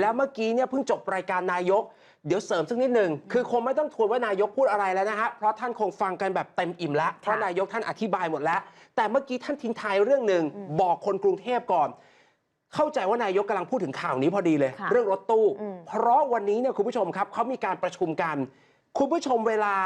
แล้วเมื่อกี้เนี่ยเพิ่งจบรายการนายก เดี๋ยวเสริมสักนิดหนึ่งคือคงไม่ต้องทวนว่านายกพูดอะไรแล้วนะฮะเพราะท่านคงฟังกันแบบเต็มอิ่มแล้วเพราะนายกท่านอธิบายหมดแล้ว แต่เมื่อกี้ท่านทิ้งท้ายเรื่องหนึ่งบอกคนกรุงเทพก่อน เข้าใจว่านายกกำลังพูดถึงข่าวนี้พอดีเลย ค่ะเรื่องรถตู้ อืม เพราะวันนี้เนี่ยคุณผู้ชมครับเขามีการประชุมกัน คุณผู้ชมเวลา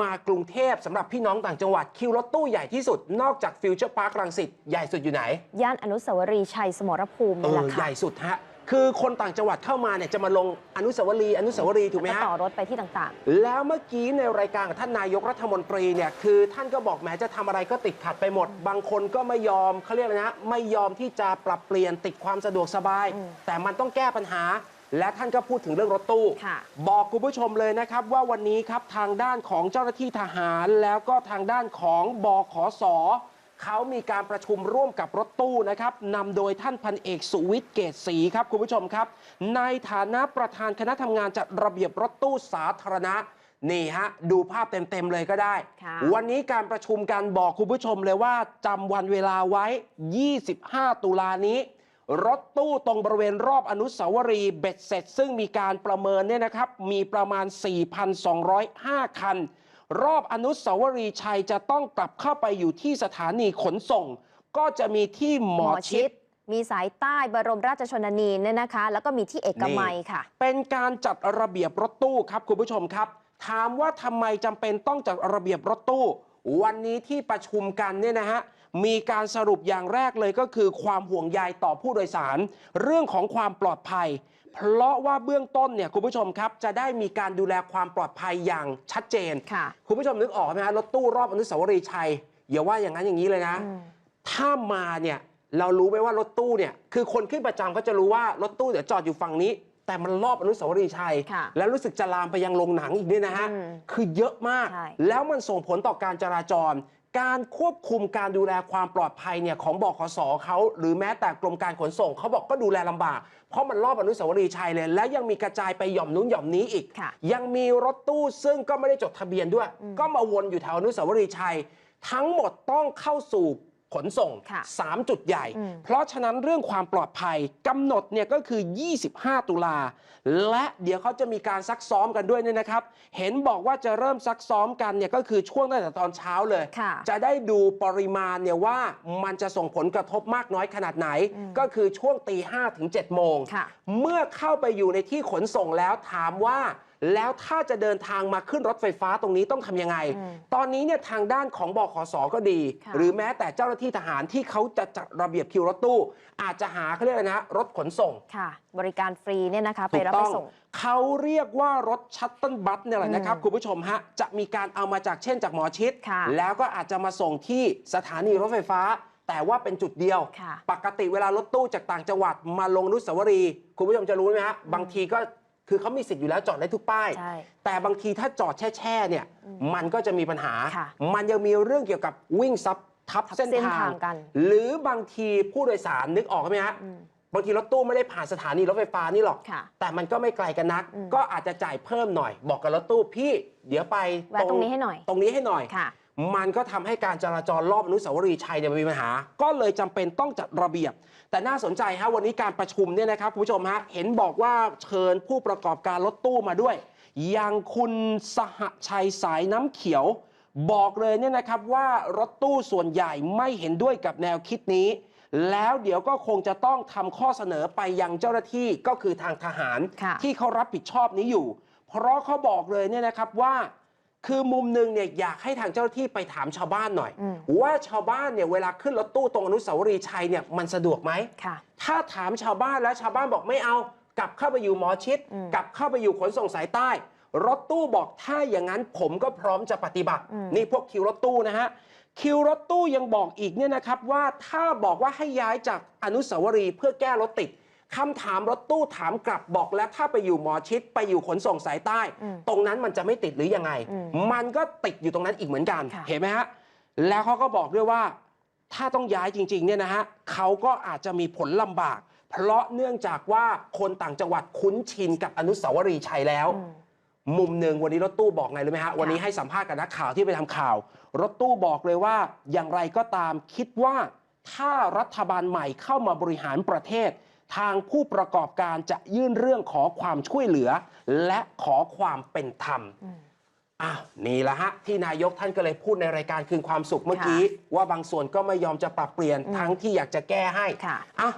มากรุงเทพสำหรับพี่น้องต่างจังหวัดคิวรถตู้ใหญ่ที่สุดนอกจากฟิวเจอร์พาร์ครังสิตใหญ่สุดอยู่ไหน ย่านอนุสาวรีย์ชัยสมรภูมิเอนี่แหอละใหค่ะญ่สุดฮะ คือคนต่างจังหวัดเข้ามาเนี่ยจะมาลงอนุสาวรีย์อนุสาวรีย์ถูกไหมแล้วก็ฮะ ต่อรถไปที่ต่าง แล้วเมื่อกี้ในรายการกับท่านนายกรัฐมนตรีเนี่ยคือท่านก็บอกแหม้จะทำอะไรก็ติดขัดไปหมด บางคนก็ไม่ยอมเขาเรียกอะไรนะไม่ยอมที่จะปรับเปลี่ยนติดความสะดวกสบายอืมแต่มันต้องแก้ปัญหา และท่านก็พูดถึงเรื่องรถตู้ ค่ะ บอกคุณผู้ชมเลยนะครับว่าวันนี้ครับทางด้านของเจ้าหน้าที่ทหาร แล้วก็ทางด้านของบขส เขามีการประชุมร่วมกับรถตู้นะครับนำโดยท่านพันเอกสุวิทย์เกตศรีครับคุณผู้ชมครับ ในฐานะประธานคณะทำงานจัดระเบียบรถตู้สาธารณะนี่ฮะ ดูภาพเต็ม ๆ เลยก็ได้ค่ะวันนี้การประชุมกันบอกคุณผู้ชมเลยว่าจำวันเวลาไว้ 25 ตุลานี้ รถตู้ตรงบริเวณรอบอนุสาวรีย์เบ็ดเสร็จ ซึ่งมีการประเมินเนี่ยนะครับ มีประมาณ 4,205 คัน รอบอนุสาวรีย์ชัยจะต้องกลับเข้าไปอยู่ที่สถานีขนส่ง ก็จะมีที่หๆมอชิดมีสายใต้บรมราชชนนีเนี่ยนะคะ แล้วก็มีที่เอกมัยค่ะ เป็นการจัดระเบียบรถตู้ครับคุณผู้ชมครับ ถามว่าทำไมจำเป็นต้องจัดระเบียบรถตู้ วันนี้ที่ประชุมกันเนี่ยนะฮะมีการสรุปอย่างแรกเลยก็คือความห่วงใยต่อผู้โดยสาร เรื่องของความปลอดภัย เพราะว่าเบื้องต้นเนี่ยคุณผู้ชมครับจะได้มีการดูแลความปลอดภัยอย่างชัดเจน ค่ะ คุณผู้ชมนึกออกไหมฮะรถตู้รอบอนุสาวรีย์ชัยอย่าว่าอย่างนั้นอย่างนี้เลยนะอืมถ้ามาเนี่ยเรารู้ไหมว่ารถตู้เนี่ยคือคนขึ้นประจำเขาจะรู้ว่ารถตู้เดี๋ยวจอดอยู่ฝั่งนี้ แต่มันรอบอนุสาวรีย์ชัย ค่ะแล้วรู้สึกจะลามไปยังโรงหนังอีกเนี่ยนะฮะ อืมคือเยอะมาก ใช่ แล้วมันส่งผลต่อการจราจร การควบคุมการดูแลความปลอดภัยเนี่ยของบขสเขาหรือแม้แต่กรมการขนส่งเขาบอกก็ดูแลลำบาก เพราะมันรอบอนุสาวรีย์ชัยเลย และยังมีกระจายไปหย่อมนู้นหย่อมนี้อีกค่ะยังมีรถตู้ซึ่งก็ไม่ได้จดทะเบียนด้วย ก็มาวนอยู่แถวอนุสาวรีย์ชัย ทั้งหมดต้องเข้าสู่ ขนส่งค่ะ3จุดใหญ่อืมเพราะฉะนั้นเรื่องความปลอดภัยกำหนดเนี่ยก็คือ 25 ตุลา และเดี๋ยวเขาจะมีการซักซ้อมกันด้วยเนี่ยนะครับ เห็นบอกว่าจะเริ่มซักซ้อมกันเนี่ยก็คือช่วงตั้งแต่ตอนเช้าเลยค่ะจะได้ดูปริมาณเนี่ยว่ามันจะส่งผลกระทบมากน้อยขนาดไหนอืมก็คือช่วงตีห้ถึง7โมงค่ะเมื่อเข้าไปอยู่ในที่ขนส่งแล้วถามว่า แล้วถ้าจะเดินทางมาขึ้นรถไฟฟ้าตรงนี้ต้องทำยังไงอืมตอนนี้เนี่ยทางด้านของบขสก็ดีค่ะหรือแม้แต่เจ้าหน้าที่ทหารที่เขาจะจัดระเบียบคิวรถตู้ อาจจะหาเขาเรียกอะไรนะรถขนส่ง ค่ะ บริการฟรีเนี่ยนะคะไปถูกรับต้ไปองส่งเขาเรียกว่ารถชัตเติลบัสเนี่ยแหละนะครับอืมคุณผู้ชมฮะ จะมีการเอามาจากเช่นจากหมอชิดค่ะแล้วก็อาจจะมาส่งที่สถานีรถไฟฟ้า แต่ว่าเป็นจุดเดียวค่ะปกติเวลารถตู้จากต่างจังหวัดมาลงอนุสาวรีย์คุณผู้ชมจะรู้ไหมฮะบางทีก็ คือเขามีสิทธิ์อยู่แล้วจอดได้ทุกป้าย ใช่ แต่บางทีถ้าจอดแช่ๆเนี่ยมันก็จะมีปัญหา ค่ะมันยังมีเรื่องเกี่ยวกับวิ่งซับทับทับเส้นเส้นทาทางง กัน หรือบางทีผู้โดยสารนึกออกไหมฮะ อืมบางทีรถตู้ไม่ได้ผ่านสถานีรถไฟฟ้านี่หรอก ค่ะ แต่มันก็ไม่ไกลกันนัก อืม ก็อาจจะจ่ายเพิ่มหน่อย บอกกับรถตู้พี่ เดี๋ยวไปแวะตรงนี้ให้หน่อย ตรงนี้ให้หน่อย ค่ะ มันก็ทำให้การจราจรรอบอนุสาวรีย์ชัยเนี่ยมันมีปัญหา ก็เลยจำเป็นต้องจัดระเบียบ แต่น่าสนใจฮะวันนี้การประชุมเนี่ยนะครับคุณผู้ชมฮะเห็นบอกว่าเชิญผู้ประกอบการรถตู้มาด้วย อย่างคุณสหชัยสายน้ำเขียว บอกเลยเนี่ยนะครับว่ารถตู้ส่วนใหญ่ไม่เห็นด้วยกับแนวคิดนี้ แล้วเดี๋ยวก็คงจะต้องทำข้อเสนอไปยังเจ้าหน้าที่ก็คือทางทหารค่ะที่เขารับผิดชอบนี้อยู่ เพราะเขาบอกเลยเนี่ยนะครับว่า คือมุมหนึ่งเนี่ยอยากให้ทางเจ้าหน้าที่ไปถามชาวบ้านหน่อยอืมว่าชาวบ้านเนี่ยเวลาขึ้นรถตู้ตรงอนุสาวรีย์ชัยเนี่ยมันสะดวกไหมค่ะถ้าถามชาวบ้านแล้วชาวบ้านบอกไม่เอา กลับเข้าไปอยู่หมอชิดอืมกลับเข้าไปอยู่ขนส่งสายใต้ รถตู้บอกถ้าอย่างนั้นผมก็พร้อมจะปฏิบัติอืมนี่พวกคิวรถตู้นะฮะคิวรถตู้ยังบอกอีกเนี่ยนะครับว่าถ้าบอกว่าให้ย้ายจากอนุสาวรีย์เพื่อแก้รถติด คำถามรถตู้ถามกลับบอกแล้วถ้าไปอยู่หมอชิดไปอยู่ขนส่งสายใต้อืมตรงนั้นมันจะไม่ติดหรือยังไงอืมมันก็ติดอยู่ตรงนั้นอีกเหมือนกันค่ะเห็นไหมฮะแล้วเขาก็บอกด้วยว่า ถ้าต้องย้ายจริงๆเนี่ยนะฮะเขาก็อาจจะมีผลลำบาก เพราะเนื่องจากว่าคนต่างจังหวัดคุ้นชินกับอนุสาวรีย์ชัยแล้วอืมมุมหนึ่งวันนี้รถตู้บอกไงรู้ไหมฮะวันนี้ให้สัมภาษณ์กับนักข่าวที่ไปทำข่าว รถตู้บอกเลยว่าอย่างไรก็ตามคิดว่าถ้ารัฐบาลใหม่เข้ามาบริหารประเทศ ทางผู้ประกอบการจะยื่นเรื่องขอความช่วยเหลือ และขอความเป็นธรรมอืมอ้าวนี่แหละฮะ ที่นายกท่านก็เลยพูดในรายการคืนความสุขเมื่อกี้ ว่าบางส่วนก็ไม่ยอมจะปรับเปลี่ยนอืมทั้งที่อยากจะแก้ให้ค่ะอะ